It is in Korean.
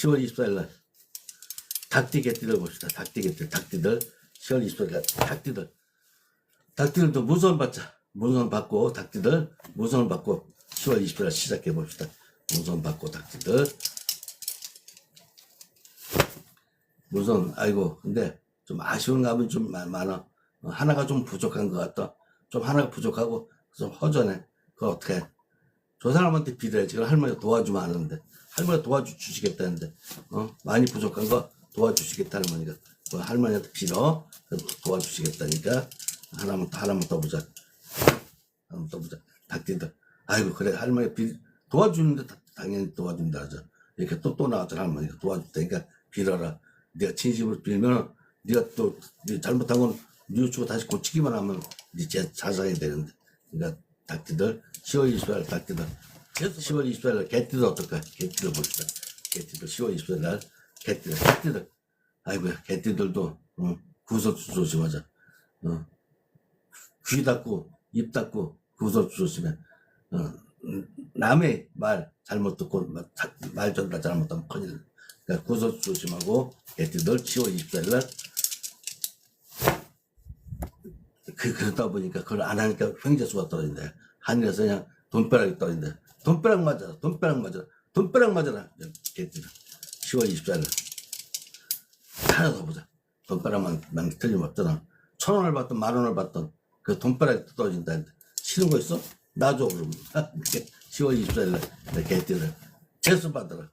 10월 24일 날 닭띠 개띠들 봅시다. 닭띠 개띠 닭띠들 10월 24일 날 닭띠들 닭띠들도 무선 받자. 무선 받고 닭띠들 무선을 받고 10월 20일 날 시작해 봅시다. 무선 받고 닭띠들 무선 아이고 근데 좀 아쉬운 감은 좀 많- 많아. 어, 하나가 좀 부족한 것 같다. 좀 하나가 부족하고 좀 허전해. 그거 어떻게 해? 저 사람한테 빌어야지. 지금 할머니가 도와주면 하는데. 할머니가 도와주시겠다는데. 어? 많이 부족한 거 도와주시겠다, 할머니가. 그 할머니한테 빌어. 도와주시겠다니까. 하나만, 더- 하나만 더 보자. 하나만 더 보자. 닭띠들. 아이고, 그래. 할머니 빌, 도와주는데 다- 당연히 도와준다 하죠. 이렇게 또, 또 나왔잖아, 할머니가. 도와줄 테니까 빌어라. 네가 진심으로 빌면, 네가 또, 네 잘못한 건 뉘우치고 다시 고치기만 하면, 네제 자상이 되는데. 그러니까, 닭띠들, 10월 24일 닭띠들. 10월 24일 날 개띠들 어떨까? 개띠들 봅시다. 개띠들, 10월 24일 날 개띠들, 개띠들. 아이고야, 개띠들도, 어, 구설수 조심하자. 어, 귀 닫고, 입 닫고, 구설수 조심해. 어, 음, 남의 말 잘못 듣고, 말 전달 잘못하면 큰일. 나. 그러니까 구설수 조심하고, 개띠들 10월 24일 날 그, 그러다 보니까 그걸 안 하니까 횡재수가 떨어진다. 하늘에서 그냥 돈벼락이 떨어진다. 돈벼락 맞아라. 돈벼락 맞아라. 돈벼락 맞아라. 개띠들. 10월 24일. 하나 더 보자. 돈벼락만 만 틀림없잖아. 천 원을 받든 만 원을 받든 그 돈벼락이 떨어진다는데. 싫은 거 있어? 놔줘, 그러면. 10월 24일 날 개띠들. 재수 받아라.